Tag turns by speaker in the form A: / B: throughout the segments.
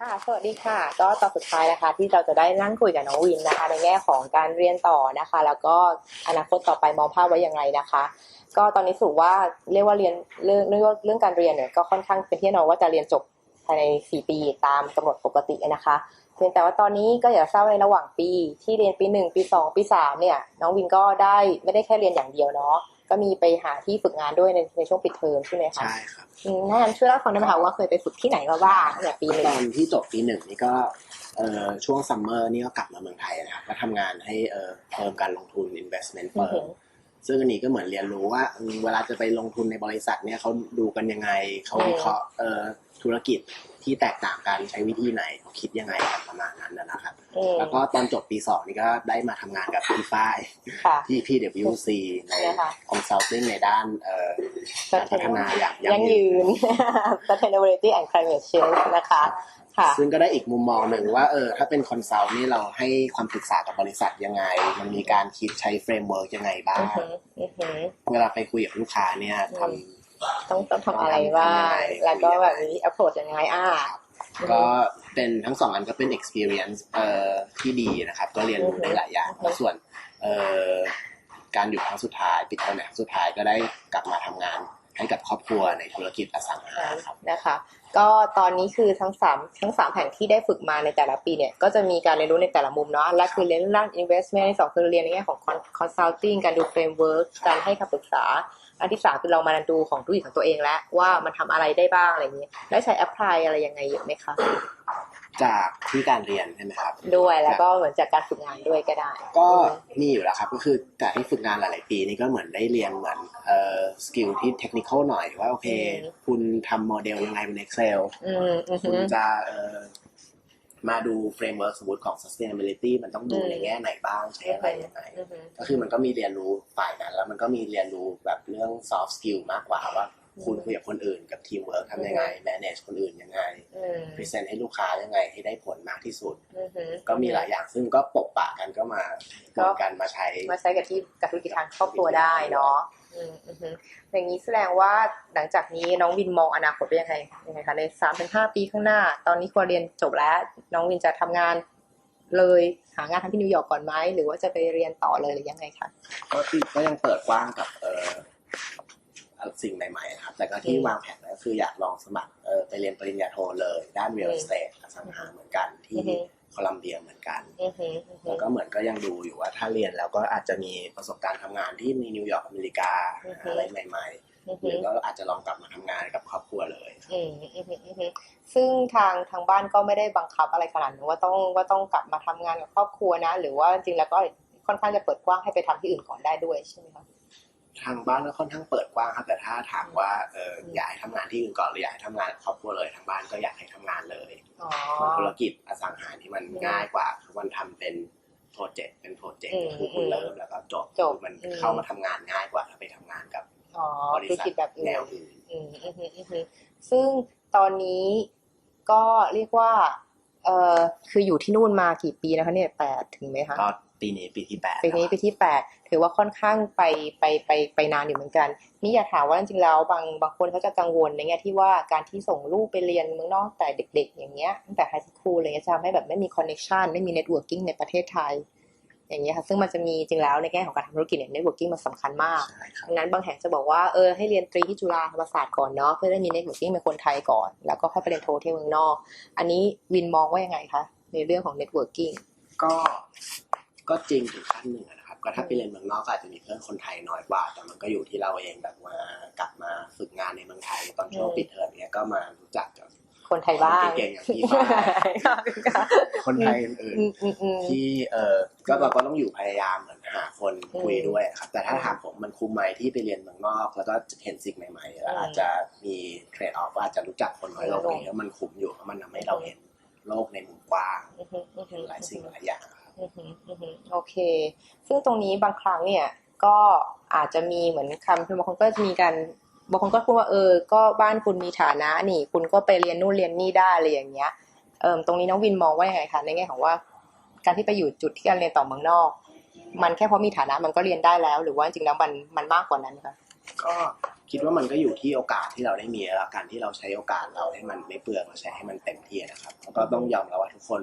A: ค่ะ สวัสดีค่ะ ก็ตอนสุดท้ายนะคะ ที่เราจะได้นั่งคุยกับน้องวินนะคะ ในแง่ของการเรียนต่อนะคะ แล้วก็อนาคตต่อไปมองภาพไว้อย่างไรนะคะ ก็ตอนนี้สูว่าเรียกว่าเรียนเรื่องเรื่องเรื่องการเรียนเนี่ยก็ค่อนข้างเป็นที่แน่นอนว่าจะเรียนจบภายใน 4 ปีตามกำหนดปกตินะคะเพียงแต่ว่าตอนนี้ก็อยากทราบในระหว่างปีที่เรียนปี 1 ปี 2 ปี 3เนี่ยน้องวินก็ได้ไม่ได้แค่เรียนอย่างเดียวเนาะ ก็มีไปหาที่ฝึกงานด้วยในในช่วงปิดเทอมใช่ไหมคะ
B: ใช่ครับ
A: อืมงั้นช่วยเล่าให้ฟังได้ไหมคะว่าเคยไปฝึกที่ไหนมาบ้างตั้งแต่ปีหนึ่
B: ต
A: ง
B: อนที่จบปีหนึ่งนี่ก็เอ่อช่วงซัมเมอร์นี่ก็กลับมาเมืองไทยนะครับก็ทำงานให้เอ่อเฟิร์มการลงทุน investment
A: อือหื
B: firm
A: อ
B: ซึ่งอันนี้ก็เหมือนเรียนรู้ว่าอืมเวลาจะไปลงทุนในบริษัทเนี่ยเขาดูกันยังไงเขาวิเคราะห์เอ่อธุรกิจที่แตกต่างกันใช้วิธีไหนเขาคิดยังไงกันประมาณนั้นนะครับ
A: อืม
B: แล้วก็ตอนจบปีสองนี่ก็ได้มาทำงานกับพี่ฝ้าย
A: ค่ะ
B: ที่ PwC ใน
A: นะคะ
B: consulting ในด้านเอ่อการพัฒนาอย่าง
A: ยั่งยืน sustainability and climate change นะคะค่ะ
B: ซึ่งก็ได้อีกมุมมองหนึ่งว่าเออถ้าเป็นคอนซัลท์นี่เราให้ความปรึกษากับบริษัทยังไง มันมีการคิดใช้เฟรมเวิร์กยังไงบ้า
A: อื
B: ง
A: อหืออือหือ
B: เวลาไปคุยกับลูกค้าเนี่ยท
A: อืมต้องต้องทำอะไรบ้างแล้วก็แบบนี้ approach ยังไงอ่าำ
B: ก็เป็นทั้งสองอันก็เป็น experience เอ่อที่ดีนะครับ ก็เรียนรู้ได้หลายอย่าง
A: อือฮึ
B: แล้วส่วนเอ่อการอยู่ครั้งสุดท้าย ปิดเทอมครั้งสุดท้ายก็ได้กลับมาทำงานให้กับครอบครัวในธุรกิจอสังหาครับ
A: นะคะ ก็ตอนนี้คือทั้งสามทั้งสามแห่งที่ได้ฝึกมาในแต่ละปีเนี่ย ก็จะมีการเรียนรู้ในแต่ละมุมเนาะและคือเรียนเรื่อง investment ที่สองคือเรียนในแง่ของ consulting การดู framework การให้คำปรึกษา อันที่สามคือเรามาดูของธุรกิจของตัวเองแล้วว่ามันทำอะไรได้บ้างอะไรอย่างนี้ได้ใช้ apply อะไรยังไงเยอะไหมคะ
B: จากที่การเรียนใช่ไหมครับ
A: ด้วยแล้วก็เหมือนจากการฝึกงานด้วยก็ได้
B: ก็มีอยู่แล้วครับก็คือจากที่ฝึกงานหลาย ๆ ปีนี่ก็เหมือนได้เรียนเหมือนเอ่อสกิลที่เทคนิคอลหน่อยว่าโอเค
A: อืม
B: คุณทำโมเดลยังไงบน Excel
A: อืมอือ
B: คุ
A: หื
B: ณ
A: อ
B: จะเอ่อมาดูเฟรมเวิร์กสมมติของ sustainability มันต้องดู
A: อืม
B: ในแง่ไหนบ้าง ใช้อะไรยังไง
A: อือหือ
B: ก็คือมันก็มีเรียนรู้ฝ่ายนั้น แล้วมันก็มีเรียนรู้แบบเรื่อง soft skill มากกว่าว่า คุณคุยกับคนอื่นกับทีมเวิร์กทำยังไง manage คนอื่นยังไง
A: อืม
B: present ให้ลูกค้ายังไงให้ได้ผลมากที่สุด
A: อือหือ
B: ก็มีหลายอย่างซึ่งก็ปกปะกันก็มา
A: ก็
B: รวมกันมาใช้
A: มาใช้กับที่กับธุรกิจทางครอบครัวได้เนาะอืมอือหืออย่างนี้แสดงว่าหลังจากนี้น้องวินมองอนาคตเป็นยังไงยังไงคะในสามถึงห้าปีข้างหน้า ตอนนี้ควรเรียนจบแล้ว น้องวินจะทำงานเลยหางานทำที่นิวยอร์กก่อนไหมหรือว่าจะไปเรียนต่อเลยหรือยังไงคะ
B: ก็ที่ก็ยังเปิดกว้างกับเอ่อ สิ่งใหม่ๆนะครับแต่ก็ที่
A: อืม
B: วางแผนก็คืออยากลองสมัครเอ่อไปเรียนปริญญาโทเลยด้าน real
A: อืม
B: estate อสังหาเหมือนกันที่
A: อือฮึ
B: โคลัมเบียเหมือนกัน
A: อือหืออือหื
B: แล้
A: อ
B: วก็เหมือนก็ยังดูอยู่ว่าถ้าเรียนแล้วก็อาจจะมีประสบการณ์ทำงานที่ในนิวยอร์กอเมริกา
A: อือฮึ
B: อะไรใหม่
A: อือ
B: ๆห
A: หื
B: รืออก็อาจจะลองกลับมาทำงานกับครอบครัวเลย
A: อืมอือหืออือหือซึ่งทางทางบ้านก็ไม่ได้บังคับอะไรขนาดนั้นว่าต้องว่าต้องกลับมาทำงานกับครอบครัวนะ หรือว่าจริงๆแล้วก็ค่อนข้างจะเปิดกว้างให้ไปทำที่อื่นก่อนได้ด้วยใช่ไหมคะ
B: ทางบ้านก็ค่อนข้างเปิดกว้างครับ แต่ถ้าถามว่าเออ
A: อืม
B: อยากให้ทำงานที่อื่นก่อนหรืออยากให้ทำงานกับครอบครัวเลยทางบ้านก็อยากให้ทำงานเลย
A: อ๋อ
B: ธุรกิจอสังหาที่มัน
A: อืม
B: ง่ายกว่าคือมันทำเป็นโปรเจกต์เป็นโปรเจกต์
A: อืม
B: คือคุณเริ่มแล้วก็จบ
A: จบ
B: มัน
A: อืม
B: เข้ามาทำงานง่ายกว่าถ้าไปทำงานกับ
A: อ๋อบ
B: ริ
A: ธุร
B: ษัท
A: กิจแบบอื่
B: แน
A: น
B: วอื่น
A: อืมอือหืออือหือซึ่งตอนนี้ก็เรียกว่า เอ่อคืออยู่ที่นู่นมากี่ปีนะคะเนี่ยแปดถึงไหมคะ
B: ก็ ปีนี้ปีที่แปด
A: ปีนี้ปีที่แปดถือว่าค่อนข้างไปไปไปไปนานอยู่เหมือนกัน นี่อยากถามว่าจริงๆแล้วบางบางคนเขาจะกังวลในแง่ที่ว่าการที่ส่งลูกไปเรียนเมืองนอกแต่เด็ก ๆ อย่างเงี้ยตั้งแต่ไฮสคูลอะไรเงี้ยจะทำให้แบบไม่มีคอนเน c t ชันไม่มีเน็ตเวิร์กิ่งในประเทศไทย อย่างเงี้ยค่ะซึ่งมันจะมีจริงแล้วในแง่ของการทำธุรกิจเนี่ยเน็ตเวิร์กิ่งมันสำคัญมาก
B: ใช่ครับ
A: ดังนั้นบางแห่งจะบอกว่าเออให้เรียนตรีที่จุฬาธรรมศาสตร์ก่อนเนาะเพื่อได้มีเน็ตเวิร์กิ่งเป็นคนไทยก่อน แล้วก็ค่อยไปเรียนโทที่เมืองนอก อันนี้วินมองว่ายังไงคะในเรื่องของเน็ตเวิร์กิ่ง
B: ก็ ก็จริงถึงขั้นหนึ่งอะนะครับ ก็ถ้าไปเรียนเมืองนอกก็อาจจะมีเพื่อนคนไทยน้อยกว่า แต่มันก็อยู่ที่เราเองแบบมากลับมาฝึกงานในเมืองไทยตอนช่วง
A: อืม
B: ปิดเทอมเนี้ยก็มารู้จักกับ
A: คนไทยบ้าง
B: คนเก่งๆอย่างพี่ฟ้าคนไทยอื่น
A: อืมอืมอืม
B: ๆที่เออก็เราก็ต้องอยู่พยายามเหมือนหาคน
A: อืม
B: คุยด้วยครับ แต่ถ้าถามผมมันคุ้มไหมที่ไปเรียนเมืองนอก แล้วก็เห็นสิ่งใหม่ๆแล้ว
A: อืม
B: อาจจะมีเทรดออฟว่าอาจจะรู้จักคนน้อยลง
A: น้อยลง
B: นี้แล้วมันคุ้มอยู่เพราะมันทำให้เราเห็นโลกในมุมกว้าง
A: อือฮึอือฮึ
B: หลายสิ่งหลายอย่างครับ
A: อือฮึอือฮึ โอเค ซึ่งตรงนี้บางครั้งเนี่ยก็อาจจะมีเหมือนคำบางคนก็จะมีการบางคนก็พูดว่าเออ ก็บ้านคุณมีฐานะนี่ คุณก็ไปเรียนนู่นเรียนนี่ได้อะไรอย่างเงี้ยเออตรงนี้น้องวินมองว่ายังไงคะในแง่ของว่า การที่ไปอยู่จุดที่การเรียนต่อเมืองนอก มันแค่เพราะมีฐานะมันก็เรียนได้แล้ว หรือว่าจริงๆแล้วมันมันมากกว่านั้นคะ
B: ก็คิดว่ามันก็อยู่ที่โอกาสที่เราได้มีแล้วการที่เราใช้โอกาสเราให้มันไม่เปลืองเราใช้ให้มันเต็มที่นะครับแล้วก็ต้องยอมรับว่าทุกคน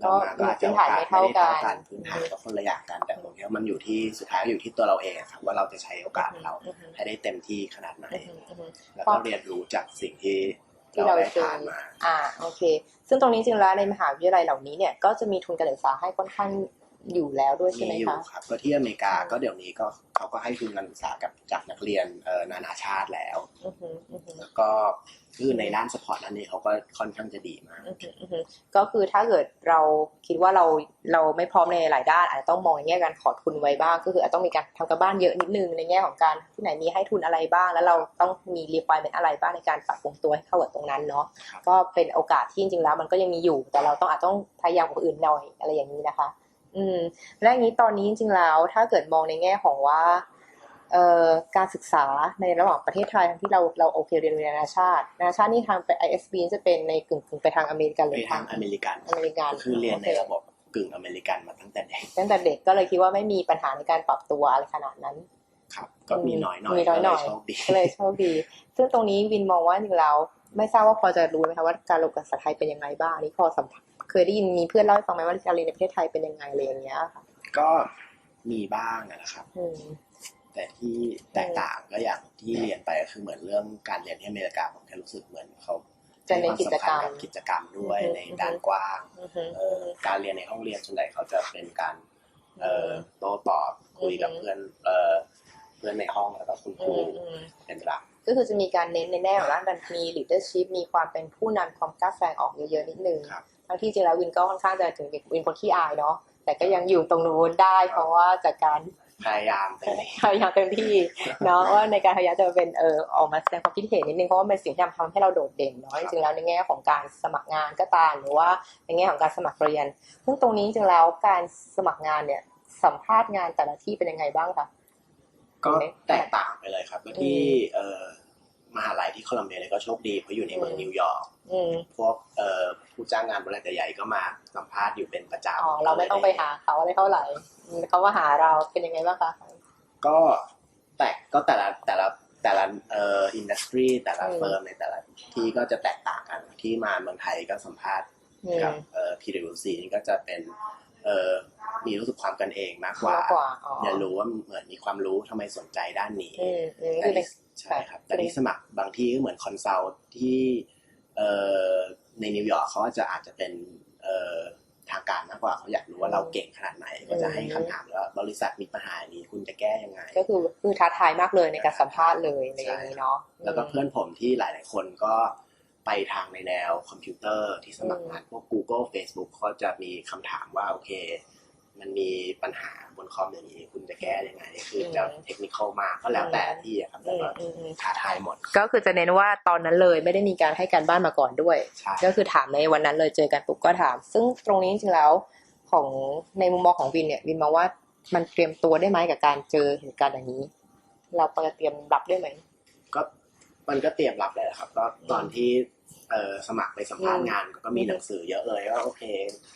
B: เรามาก็อาจจะโอกาสไม่ได้เท่ากันพื้นฐานก็คนละอย่างกันแต่ผมคิดว่ามันอยู่ที่สุดท้ายอยู่ที่ตัวเราเองครับว่าเราจะใช้โอกาสเรา
A: อือฮึ
B: ให้ได้เต็มที่ขนาดไหน
A: อือฮึอือฮึ
B: แล้วก็เรียนรู้จากสิ่งที่
A: ที่
B: เรา
A: เรา
B: ได้
A: เจอ
B: ผ่านมา
A: อ่า โอเค ซึ่งตรงนี้จริงๆแล้วในมหาวิทยาลัยเหล่านี้เนี่ย ก็จะมีทุนการศึกษาให้ค่อนข้างอยู่แล้วด้วยใช่ไหม
B: มีอยู่
A: คะ
B: ครับ ก็ที่อเมริกาก็เดี๋ยวนี้ก็เขาก็ให้ทุนการศึกษากับจากนักเรียนเอ่อนานาชาติแล้ว
A: อือฮึอือฮึ
B: แล้วก็ คือในด้านสปอร์ตอันนี้เขาก็ค่อนข้างจะดีมาก
A: อือฮึอือฮึก็คือถ้าเกิดเราคิดว่าเราเราไม่พร้อมในหลายด้าน อาจจะต้องมองในแง่การขอทุนไว้บ้าง ก็คืออาจต้องมีการทำการบ้านเยอะนิดนึงในแง่ของการที่ไหนมีให้ทุนอะไรบ้าง แล้วเราต้องมีรีควายเป็นอะไรบ้างในการปรับปรุงตัวให้เข้ากับตรงนั้นเนาะ
B: ครับ
A: ก็เป็นโอกาสที่จริงๆแล้วมันก็ยังมีอยู่ แต่เราต้องอาจต้องพยายามกว่าคนอื่นหน่อยอะไรอย่างนี้นะคะ อืมและอย่างนี้ตอนนี้จริงๆแล้ว ถ้าเกิดมองในแง่ของว่าเอ่อ การศึกษาในระหว่างประเทศไทยทั้งที่เราเราโอเคเรียนนานาชาติ นานาชาตินี่ทางไป ISB จะเป็นในกึ่งกึ่งไปทางอเมริกันห
B: ไป
A: รือ
B: ทางอเมริกัน
A: อเมริกัน
B: ก็คือเรียนใน
A: โค
B: ระบบกึ่งอเมริกันมาตั้งแต่เด็ก
A: ตั้งแต่เด็กก็เลยคิดว่าไม่มีปัญหาในการปรับตัวอะไรขนาดนั้น
B: ครับก็มีน้อยหน่อย
A: มีน้อยหน่อย
B: ก็เลโชคดี
A: ก็เลยโชคดี ซึ่งตรงนี้วินมองว่าจริงๆแล้วไม่ทราบว่าพอจะรู้ไหมคะว่าการเรียนภาษาไทยเป็นยังไงบ้างอันนี้พอสัมผัสเคยได้ยินมีเพื่อนเล่าให้ฟังไหมว่าการเรียนในประเทศไทยเป็นยังไงอะไรอย่างเงี้ยค่ะ
B: ก็มีบ้างอะนะครับ
A: อืม
B: แต่ที่แตกต่างก็อย่างที่เรียนไปก็คือเหมือนเรื่องการเรียนที่อเมริกาผมแค่รู้สึกเหมือนเขา
A: จะเน้นกิจกรรม
B: ให้ควาสำคัญบกิจกรรมด้วย
A: อือฮึ
B: ในด้านกว้าง
A: อือฮึ
B: เอ่อการเรียนในห้องเรียนส่วนใหญ่เขาจะเป็นการเอ่อโต้ตอบคุยกับ
A: อือฮึ
B: เพื่อนเอ่อเพื่อนในห้องแล้วก็คุณค
A: อื
B: รู
A: มอืม
B: เป็นหลัก
A: ก็คือจะมีการเน้นในแง่ของด้านการมี leadership มีความเป็นผู้นำความกล้าแสดงออกเยอะๆนิดนึง
B: ครับ
A: ทั้งที่จริงแล้ววินก็ค่อนข้างจะถึงวินคนขี้อายเนาะแต่ก็ยังอยู่ตรงนู้นได้เพราะว่าจากการ
B: พยายามเต็มที่
A: พยายามเต็มที่เนาะว่าในการพยายามจะเป็นเออออกมาแสดงความคิดเห็นนิดนึงเพราะว่าเป็นสิ่งที่ทำให้เราโดดเด่นเนาะจริงๆแล้วในแง่ของการสมัครงานก็ตามหรือว่าในแง่ของการสมัครเรียนซึ่งตรงนี้จริงๆแล้วการสมัครงานเนี่ยสัมภาษณ์งานแต่ละที่เป็นยังไงบ้างคะ
B: ก็แตกต่างไปเลยครับก็ที่
A: อืม
B: เอ่อ มหาลัยที่โคลัมเบียเนี่ยก็โชคดีเพราะอยู่ในเมือง
A: อืม
B: นิวยอร์ก
A: อืม
B: พวกเอ่อผู้จ้างงานบริษัทใหญ่ๆก็มาสัมภาษณ์อยู่เป็นประจำ
A: อ๋อเราไม่ต้องไปหาเขาอะไรเท่าไหร่อืมเขามาหาเราเป็นยังไงบ้างคะ
B: ก็แตกก็แต่ละแต่ละแต่ละเอ่ออินดัสทรีแต่ละ
A: อืม
B: เฟิร์มในแต่ละที่ก็จะแตกต่างกันที่มาเมืองไทยก็สัมภาษณ์
A: อืม
B: กับเอ่อ PwC นี่ก็จะเป็นเอ่อมีรู้สึกความกันเองมากกว่ามา
A: กกว่าอ๋อ
B: เรียนรู้ว่าเหมือนมีความรู้ทำไมสนใจด้านนี้
A: อืมอืม
B: แต่
A: คือ ใน
B: ที่ใช่ครับแต่ที่สมัครบางที่ก็เหมือนคอนซัลท์ที่เอ่อในนิวยอร์กเขาอาจจะอาจจะเป็นเอ่อทางการมากกว่าเขาอยากรู้ว่าเราเก่งขนาดไหน ก็จะให้คำถามว่าบริษัทมีปัญหาอย่างนี้คุณจะแก้ยังไง
A: ก็คือคือท้าทายมากเลยในการสัมภาษณ์เลยอะไรอย่างนี้เนาะ
B: แล้วก็เพื่อนผมที่หลาย ๆ คนก็ไปทางในแนวคอมพิวเตอร์ที่สมัครงานพวก Google Facebook เขาจะมีคำถามว่าโอเค มันมีปัญหาบนคอมอย่างนี้คุณจะแก้ยังไงคือจะเทคนิคอลมากก็แล้วแต่ที่อะครับ
A: อื
B: แต่
A: ม
B: ก็
A: อืมอืม
B: ท้าทายหมด
A: ก็คือจะเน้นว่าตอนนั้นเลยไม่ได้มีการให้การบ้านมาก่อนด้วย
B: ใช่
A: ก็คือถามในวันนั้นเลยเจอกันปุ๊บก็ถาม ซึ่งตรงนี้จริงๆแล้วของในมุมมองของวินเนี่ยวินมองว่ามันเตรียมตัวได้ไหมกับการเจอเหตุการณ์อย่างนี้ เราปกติเตรียมรับได้ไหม
B: ก็มันก็เตรียมรับเลยแหละครับ ก็ตอนที่ เอ่อสมัครไปสัมภาษณ์งานก็มีหนังสือเยอะเลยว่าโอเค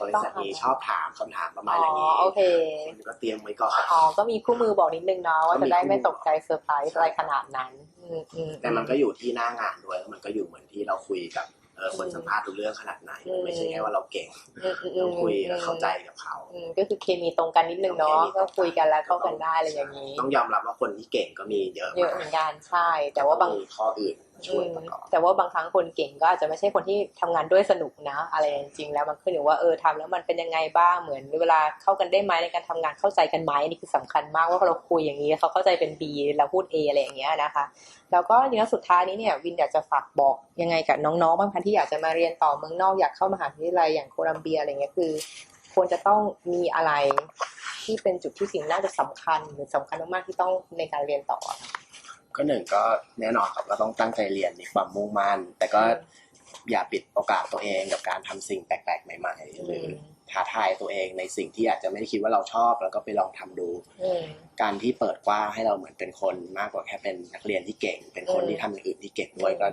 B: บริษัทนี้ชอบถามคำถามประมาณอย่างนี้
A: อ๋อโอเค
B: คุณก็เตรียมไว้ก่อน
A: อ๋อ ก็มีคู่มือบอกนิดนึงเนาะว่า
B: ก็มี
A: จะได้ไม่
B: คู่มือ
A: ตกใจเซอร์ไพรส์อะไรขนาดนั้นอืมอืม
B: แต่มันก็อยู่ที่หน้างานด้วยแล้วมันก็อยู่เหมือนที่เราคุยกับเอ่อคนสัมภาษณ์ทุกเรื่องขนาดไหนมันไม่ใช่แค่ว่าเราเก่ง
A: อืมอืมอื
B: ต้อ
A: ม
B: งคุยแล้วเข้าใจกับเขา
A: อืมก็คือเคมีตรงกันนิดนึงเนาะ
B: เคมีตรงกัน
A: ก็คุยกันแล้วเข้ากันได้อะไรอย่างนี้
B: ต้องยอมรับว่าคนที่เก่งก็มีเยอะ
A: เยอะเหมือนกันใช่ แต่ว่าบาง
B: มีข้ออื่นมา ช่วยประกอบ
A: แต่ว่าบางครั้งคนเก่งก็อาจจะไม่ใช่คนที่ทำงานด้วยสนุกนะ อะไรจริงๆแล้วมันขึ้นอยู่ว่าเออทำแล้วมันเป็นยังไงบ้างเหมือน เวลาเข้ากันได้ไหมในการทำงานเข้าใจกันไหมอันนี่คือสำคัญมากว่าเราคุยอย่างนี้เขาเข้าใจเป็น B เราพูด A อะไรอย่างเงี้ยนะคะ แล้วก็จริงๆสุดท้ายนี้เนี่ยวินอยากจะฝากบอกยังไงกับน้องๆบางคนที่อยากจะมาเรียนต่อเมืองนอกอยากเข้ามหาวิทยาลัยอย่างโคลัมเบียอะไรเงี้ยคือควรจะต้องมีอะไรที่เป็นจุดที่สิ่งน่าจะสำคัญหรือสำคัญมากๆที่ต้องในการเรียนต่ออะ
B: ก็หนึ่งก็แน่นอนครับเราต้องตั้งใจเรียนมีความมุ่งมั่นแต่ก็อย่าปิดโอกาสตัวเองกับการทำสิ่งแปลกๆ ใหม่ ๆ หรือท้าทายตัวเองในสิ่งที่อาจจะไม่ได้คิดว่าเราชอบ แล้วก็ไปลองทำดู
A: อืม
B: การที่เปิดกว้างให้เราเหมือนเป็นคนมากกว่าแค่เป็นนักเรียนที่เก่ง เป็นคน
A: อืม
B: ที่ทำอย่างอื่นที่เก่งด้วยก็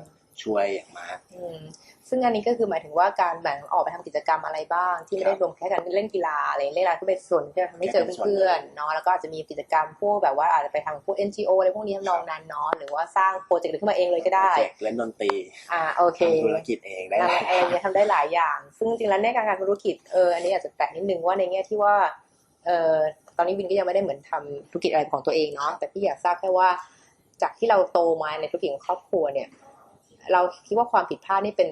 B: ช่วยอย่างมาก
A: อืมซึ่งอันนี้ก็คือหมายถึงว่าการแบ่งออกไปทำกิจกรรมอะไรบ้าง ที่ไม่ได้รวมแค่การเล่นกีฬาอะไรเล่นอะไรก็เป็นส่วนที่ทำให้เจอเพื่อนๆเนาะแล้วก็อาจจะมีกิจกรรมพวกแบบว่าอาจจะไปทำพวก NGO อะไรพวกนี้ทำนองนั้นเนาะหรือว่าสร้างโปรเจกต์ขึ้นมาเองเลยก็ได้
B: โปรเจกต์เล่นดนตรี
A: อ่าโอเค
B: ทำธุรกิจเองได้ห
A: อะไร
B: ลาย
A: อะไรอย่างเงี้ยทำได้หลายอย่าง ซึ่งจริงๆแล้วในการการธุรกิจเอออันนี้อาจจะแตะนิดนึงว่าในแง่ที่ว่าเออตอนนี้วินก็ยังไม่ได้เหมือนทำธุรกิจอะไรของตัวเองเนาะแต่พี่อยากทราบแค่ว่า จากที่เราโตมาในธุรกิจของครอบครัวเนี่ย เราคิดว่าความผิดพลาดนี่เป็น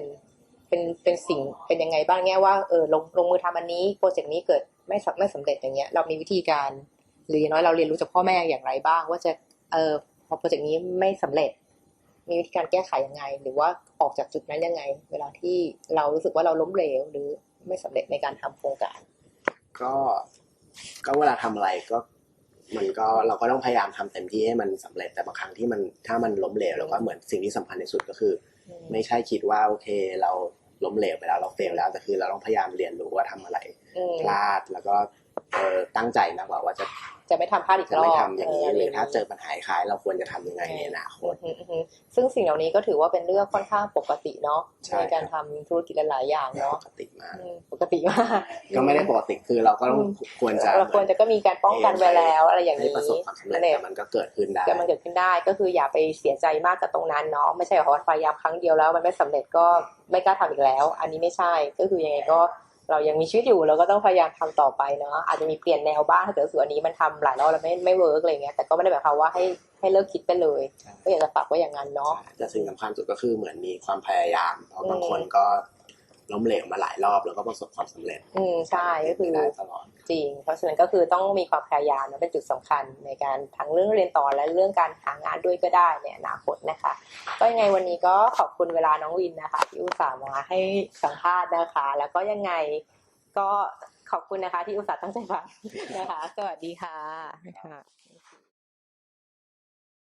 A: เป็นเป็นสิ่งเป็นยังไงบ้างแง่ว่าเออลงลงมือทำอันนี้โปรเจกต์นี้เกิดไม่สไม่สำเร็จอย่างเงี้ยเรามีวิธีการ หรืออย่างน้อยเราเรียนรู้จากพ่อแม่อย่างไรบ้าง ว่าจะเออพอโปรเจกต์นี้ไม่สำเร็จ มีวิธีการแก้ไขยังไง หรือว่าออกจากจุดนั้นยังไง เวลาที่เรารู้สึกว่าเราล้มเหลวหรือไม่สำเร็จในการทำโครงการ
B: ก็ก็เวลาทำอะไรก็ มันก็เราก็ต้องพยายามทำเต็มที่ให้มันสำเร็จแต่บางครั้งที่มันถ้ามันล้มเหลวแล้วก็เหมือนสิ่งที่สำคัญที่สุดก็คือ ไม่ใช่คิดว่าโอเคเราล้มเหลวไปแล้วเราเฟลแล้วแต่คือเราต้องพยายามเรียนรู้ว่าทำอะไร
A: อืม
B: พลาดแล้วก็เออ ตั้งใจมากกว่าว่าจะ
A: จะไม่ทำพลาดอีก
B: จะ
A: รอบ
B: ไม่ทำอย่างนี้ะห
A: ไร
B: รือถ้าเจอปัญหาคล้ายเราควรจะทำยังไงในอนาคต
A: อืมอืมอืมซึ่งสิ่งเหล่านี้ก็ถือว่าเป็นเรื่องค่อนข้างปกติเนาะ
B: ใช่
A: ในการทำธุรกิจหลายๆอย่าง
B: ป
A: เนาะ
B: กติมาก
A: อืมปกติมาก
B: ก็ไม่ได้ปกติคือเราก็ต้องควรจะ
A: เราควรจะก็มีการป้องกันไว้แล้วอะไรอย่าง
B: ให้
A: นี้
B: ประสบความสำเร็จ
A: นั่นเอง
B: แต่มันก็เกิดขึ้นได้
A: แต่มันเกิดขึ้นได้ก็คืออย่าไปเสียใจมากกับตรงนั้นเนาะไม่ใช่ว่าพยายามครั้งเดียวแล้ว มันไม่สำเร็จก็ไม่กล้าทำอีกแล้ว อันนี้ไม่ใช่ก็คือยังไงก็ เรายังมีชีวิตอยู่เราก็ต้องพยายามทำต่อไปเนาะอาจจะมีเปลี่ยนแนวบ้างถ้าเกิดรู้สึกอันนี้มันทำหลายรอบแล้วไม่ไม่เวิร์กอะไรเงี้ยแต่ก็ไม่ได้หมายความว่าให้ให้เลิกคิดไปเลย
B: ใช่
A: ก็อยากจะฝากไว้อย่างนั้นเนาะ
B: แต่สิ่งสำคัญสุดก็คือเหมือนมีความพยายามเพราะบาง
A: อืม
B: คนก็ ล้มเหลวมาหลายรอบแล้วก็ประสบความสำเร็จ
A: อืมใช่ก็คือ
B: ได้ตลอด
A: จริง เพราะฉะนั้นก็คือต้องมีความพยายามนะเป็นจุดสำคัญในการทั้งเรื่องเรียนต่อและเรื่องการหางานด้วยก็ได้ในอนาคตนะคะ ก็ยังไงวันนี้ก็ขอบคุณเวลาน้องวินนะคะที่อุตส่าห์มาให้สัมภาษณ์นะคะ แล้วก็ยังไงก็ขอบคุณนะคะ ที่อุตส่าห์ตั้งใจฟังนะคะ สวัสดีค่ะ